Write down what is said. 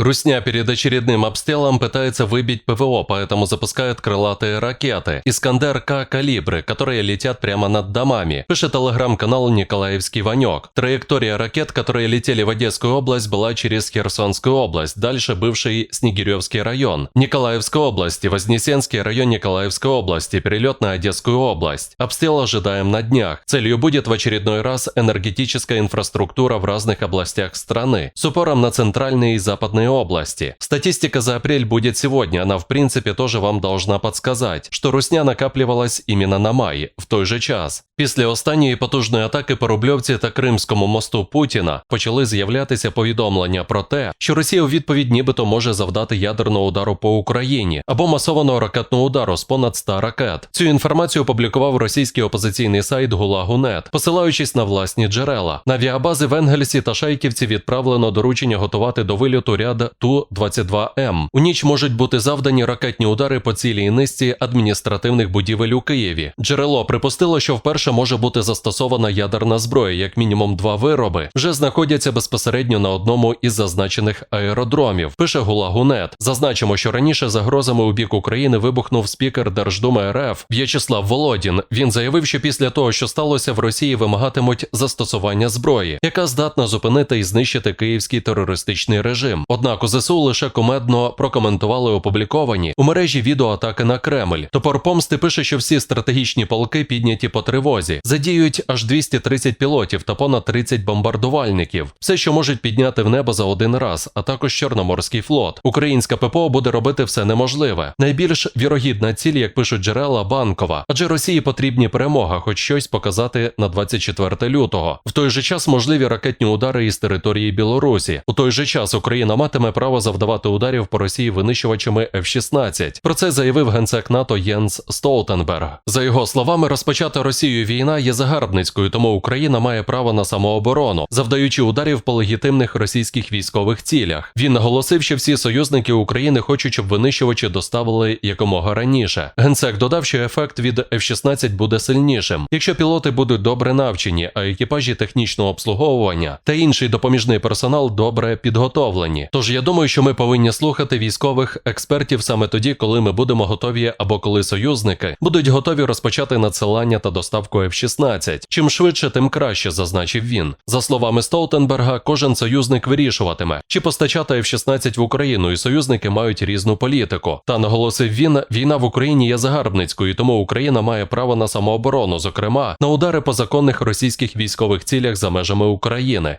Русня перед очередным обстрелом пытается выбить ПВО, поэтому запускает крылатые ракеты «Искандер К» калибры, которые летят прямо над домами, пишет телеграм-канал Николаевский Ванек. Траектория ракет, которые летели в Одесскую область, была через Херсонскую область, дальше бывший Снегиревский район, Николаевской области, Вознесенский район Николаевской области, перелет на Одесскую область. Обстрел ожидаем на днях. Целью будет в очередной раз энергетическая инфраструктура в разных областях страны, с упором на центральные и западные области. Статистика за апрель будет сегодня, она в принципе тоже вам должна подсказать, що русня накаплювалась іменно на май, в той же час. Після останньої потужної атаки по Рубльовці та Кримському мосту Путіна почали з'являтися повідомлення про те, що Росія у відповідь нібито може завдати ядерного удару по Україні або масованого ракетного удару з понад 100 ракет. Цю інформацію опублікував російський опозиційний сайт Гулагу.нет, посилаючись на власні джерела. На авіабази в Енгельсі та Шайківці відправлено доручення готувати до вильоту ряд Ту-22М. У ніч можуть бути завдані ракетні удари по цілій низці адміністративних будівель у Києві. Джерело припустило, що вперше може бути застосована ядерна зброя, як мінімум два вироби, вже знаходяться безпосередньо на одному із зазначених аеродромів. Пише Гулагу.нет. Зазначимо, що раніше загрозами у бік України вибухнув спікер Держдуми РФ В'ячеслав Володін. Він заявив, що після того, що сталося в Росії, вимагатимуть застосування зброї, яка здатна зупинити і знищити київський терористичний режим. Однак у ЗСУ лише комедно прокоментували опубліковані у мережі відеоатаки на Кремль. Топор помсти пише, що всі стратегічні полки підняті по тривозі, задіють аж 230 пілотів та понад 30 бомбардувальників. Все, що можуть підняти в небо за один раз, а також Чорноморський флот. Українська ППО буде робити все неможливе. Найбільш вірогідна ціль, як пишуть джерела, банкова, адже Росії потрібні перемога, хоч щось показати на 24 лютого. В той же час можливі ракетні удари із території Білорусі. У той же час Україна матиме право завдавати ударів по Росії винищувачами F-16. Про це заявив генсек НАТО Єнс Столтенберг. За його словами, розпочата Росією війна є загарбницькою, тому Україна має право на самооборону, завдаючи ударів по легітимних російських військових цілях. Він наголосив, що всі союзники України хочуть, щоб винищувачі доставили якомога раніше. Генсек додав, що ефект від F-16 буде сильнішим, якщо пілоти будуть добре навчені, а екіпажі технічного обслуговування та інший допоміжний персонал добре підготовлені. Тож я думаю, що ми повинні слухати військових експертів саме тоді, коли ми будемо готові або коли союзники будуть готові розпочати надсилання та доставку F-16. Чим швидше, тим краще, зазначив він. За словами Столтенберга, кожен союзник вирішуватиме, чи постачати F-16 в Україну, і союзники мають різну політику. Та наголосив він, війна в Україні є загарбницькою, тому Україна має право на самооборону, зокрема на удари по законних російських військових цілях за межами України.